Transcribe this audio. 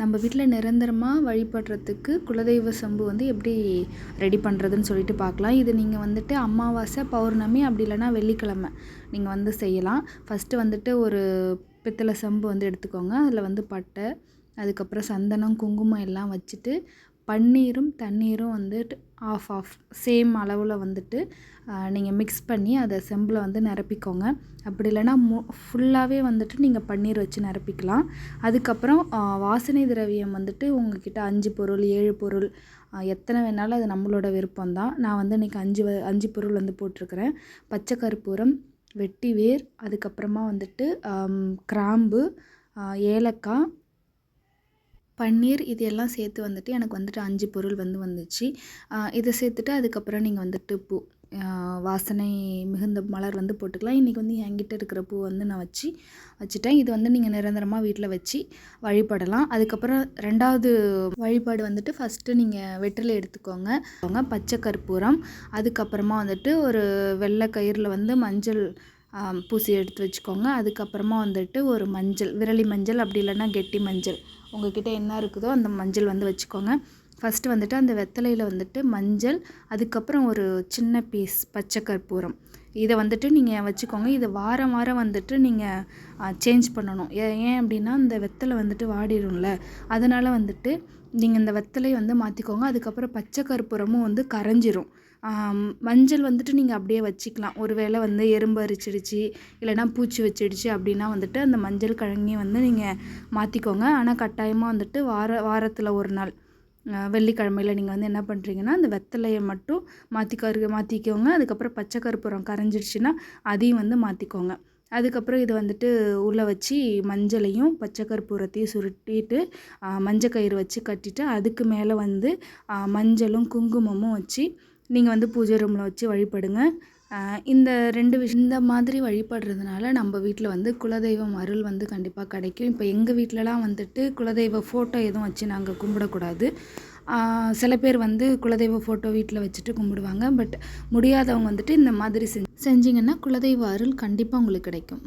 நம்ம வீட்டில் நிரந்தரமாக வழிபடுறதுக்கு குலதெய்வ சம்பு வந்து எப்படி ரெடி பண்ணுறதுன்னு சொல்லிட்டு பார்க்கலாம் இது நீங்கள் வந்துட்டு அமாவாசை பௌர்ணமி அப்படி இல்லைன்னா வெள்ளிக்கிழமை நீங்கள் வந்து செய்யலாம். ஃபஸ்ட்டு வந்துட்டு ஒரு பித்தளை சம்பு வந்து எடுத்துக்கோங்க. அதில் வந்து பட்டை அதுக்கப்புறம் சந்தனம் குங்குமம் எல்லாம் வச்சுட்டு பன்னீரும் தண்ணீரும் வந்துட்டு ஆஃப் ஆஃப் சேம் அளவில் வந்துட்டு நீங்கள் மிக்ஸ் பண்ணி அதை செம்பில் வந்து நிரப்பிக்கோங்க. அப்படி இல்லைன்னா மு ஃபுல்லாகவே வந்துட்டு நீங்கள் பன்னீர் வச்சு நிரப்பிக்கலாம். அதுக்கப்புறம் வாசனை திரவியம் வந்துட்டு உங்ககிட்ட அஞ்சு பொருள் ஏழு பொருள் எத்தனை வேணாலும் அது நம்மளோட விருப்பம் தான் நான் வந்து இன்றைக்கி அஞ்சு வ அஞ்சு பொருள் வந்து போட்டிருக்கிறேன். பச்சை கற்பூரம் வெட்டி வேர் அதுக்கப்புறமா வந்துட்டு கிராம்பு ஏலக்காய் பன்னீர் இது எல்லாம் சேர்த்து வந்துட்டு எனக்கு வந்துட்டு அஞ்சு பொருள் வந்து வந்துச்சு. இதை சேர்த்துட்டு அதுக்கப்புறம் நீங்கள் வந்துட்டு பூ வாசனை மிகுந்த மலர் வந்து போட்டுக்கலாம். இன்றைக்கி வந்து என்கிட்ட இருக்கிற பூ வந்து நான் வச்சு வச்சுட்டேன். இது வந்து நீங்கள் நிரந்தரமாக வீட்டில் வச்சு வழிபடலாம். அதுக்கப்புறம் ரெண்டாவது வழிபாடு வந்துட்டு ஃபஸ்ட்டு நீங்கள் வெற்றிலை எடுத்துக்கோங்க. பச்சை கற்பூரம். அதுக்கப்புறமா வந்துட்டு ஒரு வெள்ளை கயிறில் வந்து மஞ்சள் பூசி எடுத்து வச்சுக்கோங்க. அதுக்கப்புறமா வந்துட்டு ஒரு மஞ்சள் விரலி மஞ்சள் அப்படி இல்லைன்னா கெட்டி மஞ்சள். உங்கள்கிட்ட என்ன இருக்குதோ அந்த மஞ்சள் வந்து வச்சுக்கோங்க. ஃபஸ்ட்டு வந்துட்டு அந்த வெத்தலையில் வந்துட்டு மஞ்சள் அதுக்கப்புறம் ஒரு சின்ன பீஸ் பச்சை கற்பூரம். இதை வந்துட்டு நீங்கள் வச்சுக்கோங்க. இதை வாரம் வாரம் வந்துட்டு நீங்கள் சேஞ்ச் பண்ணணும். ஏன் அப்படின்னா இந்த வெத்தலை வந்துட்டு வாடிடும்ல. அதனால் வந்துட்டு நீங்கள் இந்த வெத்தலையை வந்து மாற்றிக்கோங்க அதுக்கப்புறம் பச்சை கற்பூரமும் வந்து கரைஞ்சிரும். மஞ்சள் வந்துட்டு நீங்கள் அப்படியே வச்சுக்கலாம். ஒரு வேளை வந்து எறும்பு அரிச்சிடுச்சு இல்லைனா பூச்சி வச்சிடுச்சு அப்படின்னா வந்துட்டு அந்த மஞ்சள் கிழங்கி வந்து நீங்கள் மாற்றிக்கோங்க ஆனால் கட்டாயமாக வந்துட்டு வார வாரத்தில் ஒரு நாள். வெள்ளிக்கிழமையில் நீங்கள் வந்து என்ன பண்ணுறீங்கன்னா அந்த வெத்தலையை மட்டும் மாற்றிக்க மாற்றிக்கோங்க அதுக்கப்புறம் பச்சை கருப்புரம் கரைஞ்சிடுச்சுன்னா அதையும் வந்து மாற்றிக்கோங்க அதுக்கப்புறம் இது வந்துட்டு உள்ளே வச்சு மஞ்சளையும் பச்சை கற்பூரத்தையும் சுருட்டிட்டு மஞ்சள் கயிறு வச்சு கட்டிட்டு அதுக்கு மேலே வந்து மஞ்சளும் குங்குமமும் வச்சு நீங்கள் வந்து பூஜை ரூமில் வச்சு வழிபடுங்க. இந்த ரெண்டு விஷயம் இந்த மாதிரி வழிபடுறதுனால நம்ம வீட்டில் வந்து குலதெய்வம் அருள் வந்து கண்டிப்பாக கிடைக்கும். இப்போ எங்கள் வீட்டிலலாம் வந்துட்டு குலதெய்வ ஃபோட்டோ எதுவும் வச்சு நாங்கள் கும்பிடக்கூடாது. சில பேர் வந்து குலதெய்வ ஃபோட்டோ வீட்டில் வச்சுட்டு கும்பிடுவாங்க. பட் முடியாதவங்க வந்துட்டு இந்த மாதிரி செஞ்சிங்கன்னா குலதெய்வ அருள் கண்டிப்பாக உங்களுக்கு கிடைக்கும்.